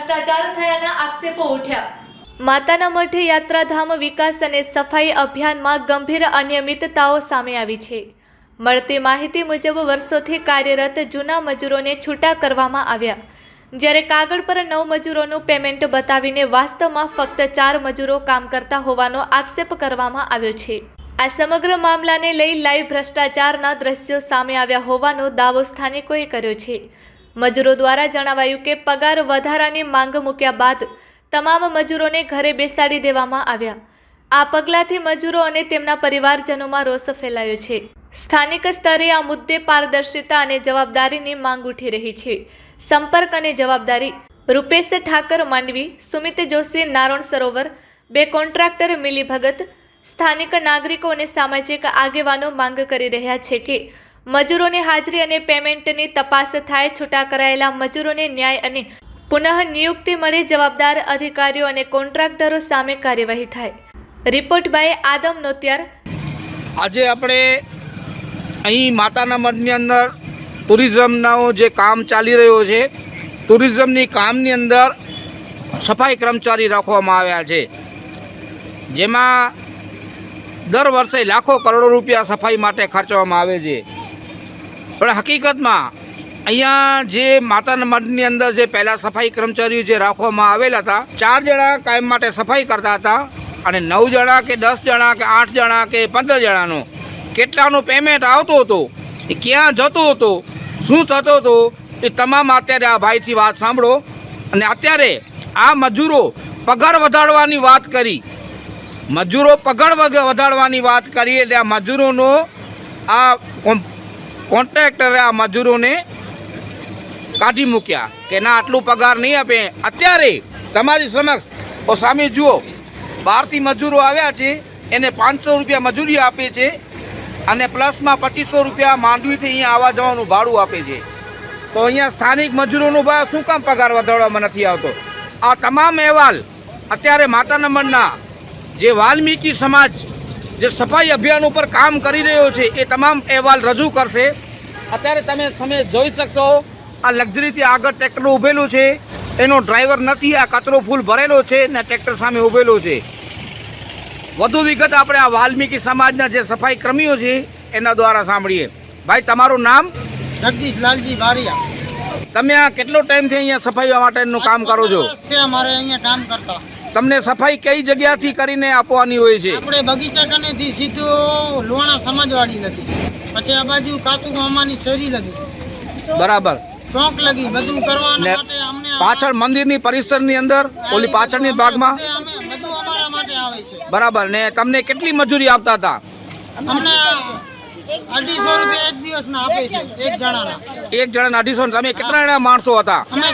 ભ્રષ્ટાચાર થયાના આક્ષેપો ઉઠ્યા. માતાના મઠે યાત્રાધામ વિકાસ અને સફાઈ અભિયાનમાં ગંભીર અનિયમિતતાઓ સામે આવી છે. મળતી માહિતી મુજબ વર્ષોથી કાર્યરત જૂના મજૂરોને છૂટા કરવામાં આવ્યા. જ્યારે કાગળ પર નવ મજૂરોનું પેમેન્ટ બતાવીને વાસ્તવમાં ફક્ત ચાર મજૂરો કામ કરતા હોવાનો આક્ષેપ કરવામાં આવ્યો છે. આ સમગ્ર મામલાને લઈ લાઈવ ભ્રષ્ટાચારના દ્રશ્યો સામે આવ્યા હોવાનો દાવો સ્થાનિકોએ કર્યો છે. મજૂરો દ્વારા જણાવાયું કે પગાર વધારાની માંગ મૂક્યા બાદ તમામ મજૂરોને ઘરે બેસાડી દેવામાં આવ્યા. આ પગલાંથી મજૂરો અને તેમના પરિવારજનોમાં રોષ ફેલાયો છે. સ્થાનિક સ્તરે આ મુદ્દે પારદર્શિતા અને જવાબદારીની માંગ ઉઠી રહી છે. સંપર્ક અને જવાબદારી. રૂપેશ ઠાકર માંડવી, સુમિત જોશી, નારોણ સરોવર, બે કોન્ટ્રાક્ટર મિલી ભગત સ્થાનિક નાગરિકો અને સામાજિક આગેવાનો માંગ કરી રહ્યા છે કે મજૂરોની હાજરી અને પેમેન્ટની તપાસ થાય, છૂટા કરાયેલા મજૂરોને ન્યાય અને પુનઃ નિયુક્તિ મળે જવાબદાર અધિકારીઓ અને કોન્ટ્રાક્ટરો સામે કાર્યવાહી થાય. Report by Adam Notiyar. આજે આપણે અહીં માતાના મઠની અંદર ટુરિઝમનો જે કામ ચાલી રહ્યો છે, ટુરિઝમની કામની અંદર સફાઈ કર્મચારી રાખવામાં આવ્યા છે. જેમાં દર વર્ષે લાખો કરોડો રૂપિયા સફાઈ માટે ખર્ચવામાં આવે છે. પણ હકીકતમાં અહીંયા જે માતાના મઢની અંદર જે પહેલાં સફાઈ કર્મચારીઓ જે રાખવામાં આવેલા હતા, ચાર જણા કાયમ માટે સફાઈ કરતા હતા અને નવ જણા કે દસ જણા કે આઠ જણા કે પંદર જણાનું કેટલાનું પેમેન્ટ આવતો હતો, એ ક્યાં જતો હતો, શું થતો હતો, એ તમામ અત્યારે આ ભાઈથી વાત સાંભળો. અને અત્યારે આ મજૂરો પગાર વધારવાની વાત કરી, મજૂરો પગાર વધારવાની વાત કરી એટલે આ મજૂરોનો આ કોન્ટ્રાક્ટરે આ મજૂરોને કાઢી મૂક્યા કે ના, આટલું પગાર નહીં આપે. અત્યારે તમારી સમક્ષ, ઓ સામે જુઓ, બહારથી મજૂરો આવ્યા છે, એને પાંચસો રૂપિયા મજૂરી આપે છે અને પ્લસમાં પચીસો રૂપિયા માંડવીથી અહીંયા આવવા જવાનું ભાડું આપે છે. તો અહીંયા સ્થાનિક મજૂરોનું ભાવ શું કામ પગાર વધારવામાં નથી આવતો? આ તમામ અહેવાલ અત્યારે માતા નંબરના જે વાલ્મીકી સમાજ જે સફાઈ અભિયાન ઉપર કામ કરી રહ્યો છે એ તમામ અહેવાલ રજૂ કરશે. અત્યારે તમે તમે જોઈ શકશો આ લક્ઝરીથી આગળ ટ્રેક્ટર ઊભેલું છે. એનો ડ્રાઈવર નથી આ કચરો ફૂલ ભરેલો છે ને ટ્રેક્ટર સામે ઊભેલો છે. વધુ વિગત આપણે આ વાલ્મીકી સમાજના જે સફાઈ કર્મીઓ છે એના દ્વારા સાંભળીએ. ભાઈ તમારું નામ? જગદીશ લાલજી બારિયા તમે આ કેટલો ટાઈમથી અહીંયા સફાઈ માટેનું કામ કરો છો? અમારે અહીંયા કામ કરતા. તમને સફાઈ કઈ જગ્યાથી કરીને આપવાની હોય છે? આપણે બગીચા કનેથી સીધો લોણા સમાજવાડી નથી પછી આ બાજુ કાચુ મામાની શેરી લગી. બરાબર. ચોક લગી બધું કરવાના માટે અમને પાછળ મંદિરની પરિસરની અંદર ઓલી પાછળની ભાગમાં બધું અમારા માટે આવે છે. બરાબર. ને તમને કેટલી મજૂરી આપતા હતા? અમને અઢીસો રૂપિયા એક દિવસના આપે છે એક જણાના. એક જણા અઢીસો તમે કેટલા જણા માણસો હતા? અમે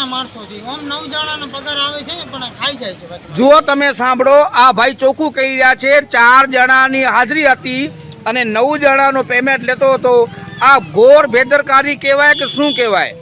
ચાર માણસો છીએ ઓમ નવ જણાનો પગાર આવે છે પણ ખાઈ જાય છે જુઓ તમે સાંભળો આ ભાઈ ચોખ્ખું કહી રહ્યા છે ચાર જણાની હાજરી હતી અને નવ જણાનો પેમેન્ટ લેતો હતો. આ ઘોર બેદરકારી કહેવાય કે શું કહેવાય?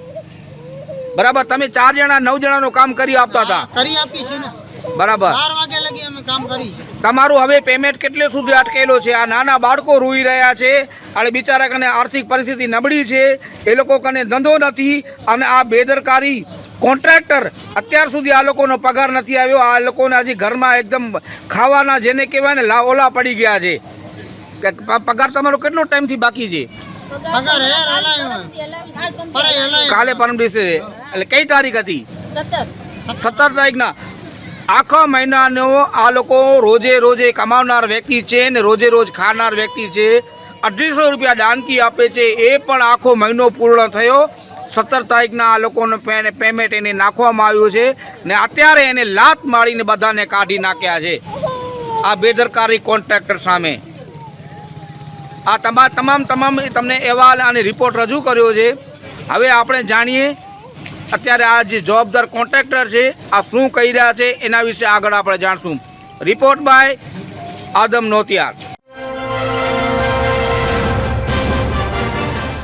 બરાબર તમે ચાર જણા નવ જણાનું કામ કરી આપતા હતા. કરી આપી છે ને. બરાબર. બાર વાગે લગી અમે કામ કરી તમારું હવે પેમેન્ટ કેટલે સુધી અટકેલો છે? આ નાના બાળકો રોઈ રહ્યા છે અને બિચારા કને આર્થિક પરિસ્થિતિ નબળી છે એ લોકો કને ધંધો નથી અને આ બેદરકારી કોન્ટ્રાક્ટર અત્યાર સુધી આ લોકોનો પગાર નથી આવ્યો. આ લોકોને હજી ઘરમાં એકદમ ખાવાના જેને કહેવાય ને લા ઓલા પડી ગયા છે. કે પગાર તમારો કેટલો ટાઈમથી બાકી છે? કાલે પરમ દિવસે. એટલે કઈ તારીખ હતી? સત્તર. સત્તર તારીખના. આખા મહિનાનો આ લોકો રોજે રોજે કમાવનાર વ્યક્તિ છે ને રોજે રોજ ખાનાર વ્યક્તિ છે. અઢીસો રૂપિયા દાનકી આપે છે. એ પણ આખો મહિનો પૂર્ણ થયો. સત્તર તારીખના આ લોકોનું પેમેન્ટ એને નાખવામાં આવ્યું છે ને અત્યારે એને લાત મારીને બધાને કાઢી નાખ્યા છે. આ બેદરકારી કોન્ટ્રાક્ટર સામે. આ તમા તમામ તમામ તમને અહેવાલ અને રિપોર્ટ રજૂ કર્યો છે. હવે આપણે જાણીએ અત્યારે આ જે જવાબદાર કોન્ટ્રાક્ટર છે, આ શું કહી રહ્યા છે, એના વિશે આગળ આપણે જાણશું. Report by Adam Notiyar.